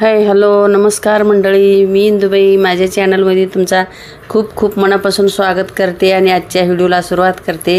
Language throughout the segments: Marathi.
हाय हॅलो नमस्कार मंडळी. मी इंदुबाई. माझ्या चॅनलमध्ये तुमचा खूप खूप मनापासून स्वागत करते आणि आजच्या व्हिडिओला सुरुवात करते.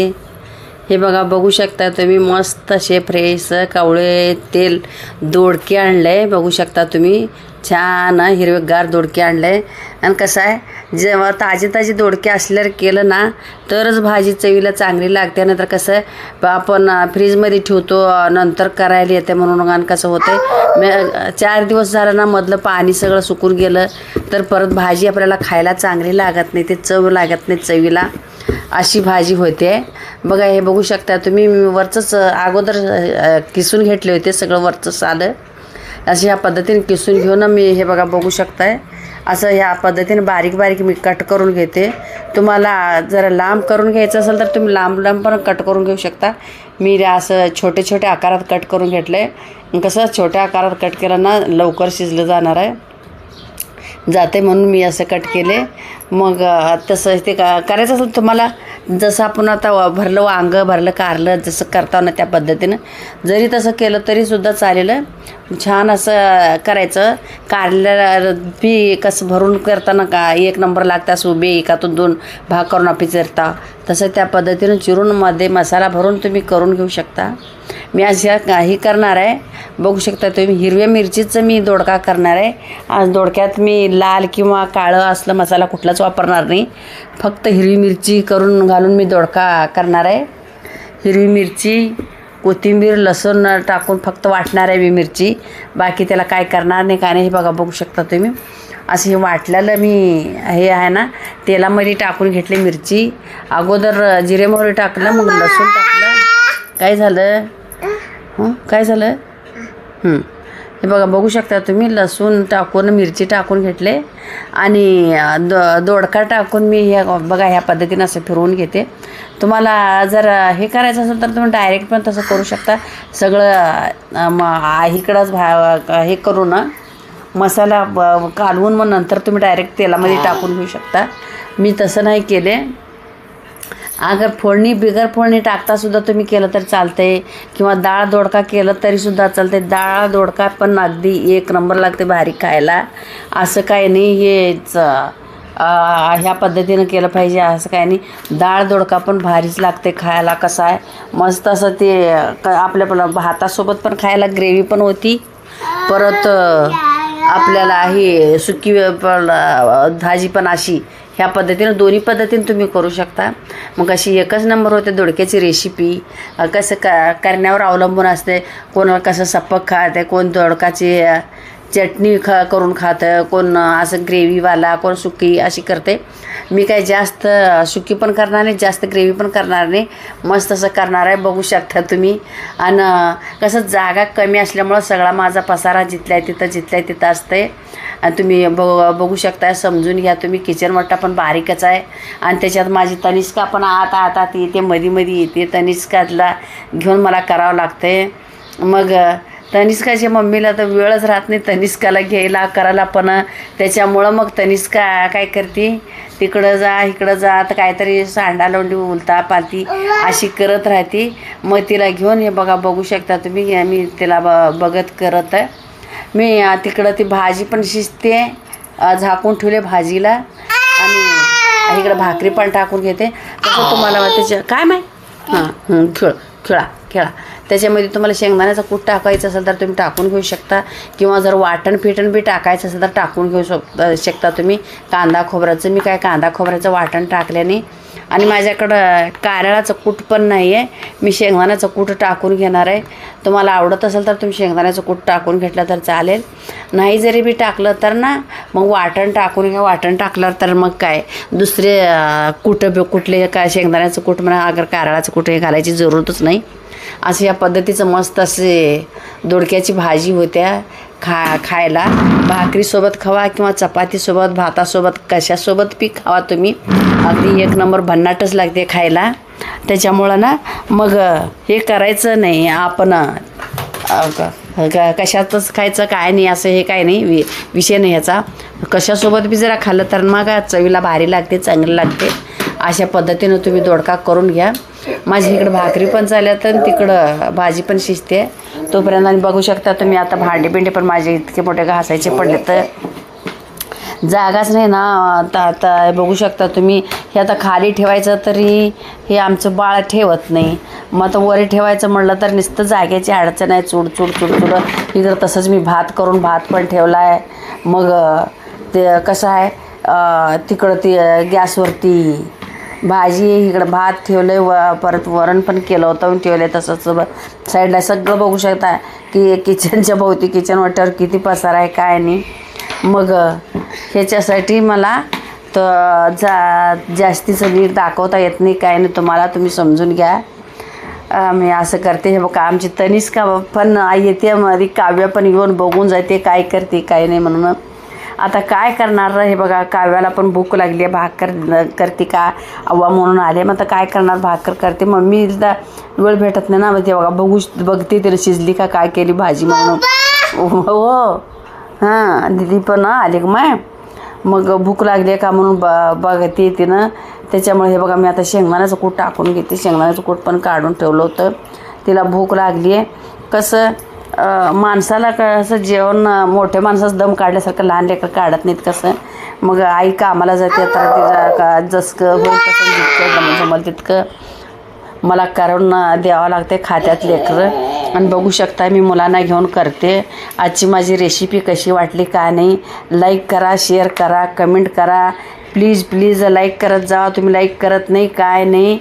हे बघा बघू शकता तुम्ही मस्त असे फ्रेश कावळे तेल दोडके आणलं आहे बघू शकता तुम्ही छान हिरवेगार दोडके आणलं आहे आणि कसं आहे? जेव्हा ताजे ताजे दोडके असल्यावर केलं ना तरच भाजी चवीला चांगली लागते. नंतर कसं आपण फ्रीजमध्ये ठेवतो नंतर करायला येते म्हणून आणि कसं होतं चार दिवस झालं ना मधलं पाणी सगळं सुकून गेलं तर परत भाजी आपल्याला खायला चांगली लागत नाही ते चव लागत नाही चवीला. अशी भाजी होते. बघा हे बघू शकता तुम्ही वरचंच अगोदर किसून घेतले होते सगळं वरचं सालं. अशा ह्या पद्धतीने किसून घेऊन मी हे बघा बघू शकताय. असं ह्या पद्धतीने बारीक बारीक मी कट करून घेते. तुम्हाला जरा लांब करून घ्यायचं असेल तर तुम्ही लांब लांब पण कट करून घेऊ शकता. मी असं छोटे छोटे आकारात कट करून घेतलं. आहे कसं छोट्या आकारात कट केलं ना लवकर शिजलं जाणार आहे. जाते म्हणून मी असं कट केले. मग तसं ते का करायचं असेल तुम्हाला जसं आपण आता वा- भरलं वांग भरलं कारलं जसं करता ना त्या पद्धतीनं जरी तसं केलं तरीसुद्धा चालेल. छान असं करायचं. कारल्याला बी कसं भरून करताना का एक नंबर लागता असं उभे एकातून दोन भाग करून आपण चिरता तसं त्या पद्धतीनं चिरून मध्ये मसाला भरून तुम्ही करून घेऊ शकता. मी अशा काही करणार आहे. बघू शकता तुम्ही हिरव्या मिरचीचं मी दोडका करणार आहे. आज दोडक्यात मी लाल किंवा काळं असलं मसाला कुठलाच वापरणार नाही. फक्त हिरवी मिरची करून घालून मी दोडका करणार आहे. हिरवी मिरची कोथिंबीर लसूण टाकून फक्त वाटणार आहे मी मिरची. बाकी त्याला काय करणार नाही काय नाही हे बघा बघू शकता तुम्ही. असं हे वाटलेलं मी हे आहे ना तेलामध्ये टाकून घेतली मिरची. अगोदर जिरे मोहरी टाकलं मग लसूण टाकलं. काय झालं? हं? काय झालं? हं. बघा बघू शकता तुम्ही लसूण टाकून मिरची टाकून घेतले. आणि दो दोडका टाकून मी ह्या बघा ह्या पद्धतीनं असं फिरवून घेते. तुम्हाला जर हे करायचं असेल तर तुम्ही डायरेक्ट पण तसं करू शकता. सगळं अं, म आ- इकडंच भा हे करू ना. मसाला ब कालवून मग नंतर तुम्ही डायरेक्ट तेलामध्ये टाकून घेऊ शकता. मी तसं नाही केले. अगर फोडणी बिगर फोडणी टाकता सुद्धा तुम्ही केलं तर चालते किंवा डाळ दोडका केलं तरीसुद्धा चालते डाळ दोडका पण अगदी एक नंबर लागते भारी खायला. असं काय नाही हेच ह्या पद्धतीनं केलं पाहिजे असं काय नाही. डाळ दोडका पण भारीच लागते खायला कसं आहे. मस्त असं ते क आपल्या पण भातासोबत पण खायला ग्रेव्ही पण होती. परत आपल्याला हे सुकी पण भाजी पण अशी. ह्या पद्धतीनं दोन्ही पद्धतीनं तुम्ही करू शकता. मग अशी एकच नंबर होते दोडक्याची रेसिपी कसं का करण्यावर अवलंबून असते. कोणाला कसं सपक खाते कोण दोडकाची चटणी खा करून खातं कोण असं ग्रेव्हीवाला कोण सुकी अशी करते. मी काय जास्त सुकी पण करणार नाही जास्त ग्रेव्ही पण करणार नाही. मस्त असं करणार आहे बघू शकता तुम्ही. आणि कसं जागा कमी असल्यामुळं सगळा माझा पसारा जिथल्या तिथं जिथल्या तिथं असते आणि तुम्ही ब बघू शकता समजून घ्या तुम्ही. किचन मोठा पण बारीकच आहे. आणि त्याच्यात माझी तनिष्का पण आता आता ती येते मध्ये मध्ये येते. तनिष्काला घेऊन मला करावं लागते मग तनिष्काच्या मम्मीला तर वेळच राहत नाही. तनिष्काला घ्यायला करायला पण. त्याच्यामुळं मग तनिष्का काय करते? तिकडं जा इकडं जा. तर काहीतरी सांडा लोंडी उलता पालती अशी करत राहते. मग तिला घेऊन हे बघा बघू शकता तुम्ही. मी तिला ब बघत करत. मी तिकडं ती भाजी पण शिजते. झाकून ठेवले भाजीला. आणि इकडं भाकरी पण टाकून घेते. तसं तुम्हाला त्याच्या काय माय हां खेळ खेळा खेळा. त्याच्यामध्ये तुम्हाला शेंगदाण्याचा कूट टाकायचं असेल तर तुम्ही टाकून घेऊ शकता. किंवा जर वाटण फिटण बी टाकायचं असेल तर टाकून घेऊ शकता शकता तुम्ही. कांदा खोबऱ्याचं मी काय कांदा खोबऱ्याचं वाटण टाकल्याने. आणि माझ्याकडं कारळाचं कूट पण नाही आहे मी शेंगदाण्याचं कूट टाकून घेणार आहे. तुम्हाला आवडत असेल तर तुम्ही शेंगदाण्याचं कूट टाकून घेतलं तर चालेल. नाही जरी बी टाकलं तर ना मग वाटण टाकून घ्या. वाटण टाकलं तर मग काय? दुसरे कुठं बी कुठले काय शेंगदाण्याचं कूट म्हणा अगर कारळाचं कुठे हे घालायची जरूरतच नाही. असं या पद्धतीचं मस्त असे दोडक्याची भाजी होत्या. खा खायला. भाकरीसोबत खावा किंवा चपातीसोबत भातासोबत कशासोबत बी खावा तुम्ही. अगदी एक नंबर भन्नाटच लागते खायला. त्याच्यामुळं ना मग हे करायचं नाही. आपण कशातच खायचं काय नाही असं हे काय नाही. वि विषय नाही ह्याचा कशासोबत बी जरा खाल्लं तर मग चवीला भारी लागते चांगली लागते. अशा पद्धतीनं तुम्ही दोडका करून घ्या. माझी इकडं भाकरी पण चालल्या तर तिकडं भाजी पण शिजते. तोपर्यंत आणि बघू शकता तुम्ही आता भांडे बिंडे पण माझे इतके मोठे घासायचे पडले तर जागाच नाही ना. आता आता बघू शकता तुम्ही हे आता खाली ठेवायचं तरी हे आमचं बाळ ठेवत नाही. मग आता वरी ठेवायचं म्हणलं तर नुसतं जागेची अडचण आहे. चूड चूड चूड चूड. इकडं तसंच मी भात करून भात पण ठेवला आहे मग ते कसं आहे तिकडं ते गॅसवरती भाजी इकडं भात ठेवलं आहे व परत वरण पण केलं होतं ठेवलं आहे तसंच साईडला सगळं बघू शकता की किचनच्या भोवती किचन वाटर किती पसार आहे काय नाही. मग ह्याच्यासाठी मला तर जा जास्तीचं नीट दाखवता येत नाही काय नाही तुम्हाला तुम्ही समजून घ्या. मी असं करते हे बघा आमची तनिष्का पण येते मध्ये काव्य पण येऊन बघून जाते काय करते काय नाही म्हणून. आता काय करणार हे बघा काव्याला पण भूक लागली आहे भाकर करते का? अव्वा म्हणून आले मग आता काय करणार? भाकर करते. मम्मीला वेळ भेटत नाही ना मग ते बघा बघू बघते तिला शिजली का काय केली भाजी म्हणून. हो. हां दिदी पण आली माय? मग भूक लागली का म्हणून ब बघते तिनं त्याच्यामुळे हे बघा मी आता शेंगदाण्याचं कूट टाकून घेते. शेंगदाण्याचं कूट पण काढून ठेवलं होतं. तिला भूक लागली आहे. कसं? माणसाला कसं जेवण मोठ्या माणसाचं दम काढल्यासारखं लहान लेकर काढत नाहीत कसं? मग आई कामाला जाते तर तिचं का जसं होईल तसं जितकं जमल तितकं मला करून द्यावं लागते खात्यात लेकरं. आणि बघू शकता मी मुलांना घेऊन करते. आजची माझी रेसिपी कशी वाटली काय नाही लाईक करा शेअर करा कमेंट करा. प्लीज प्लीज लाईक करत जा. तुम्ही लाईक करत नाही काय नाही.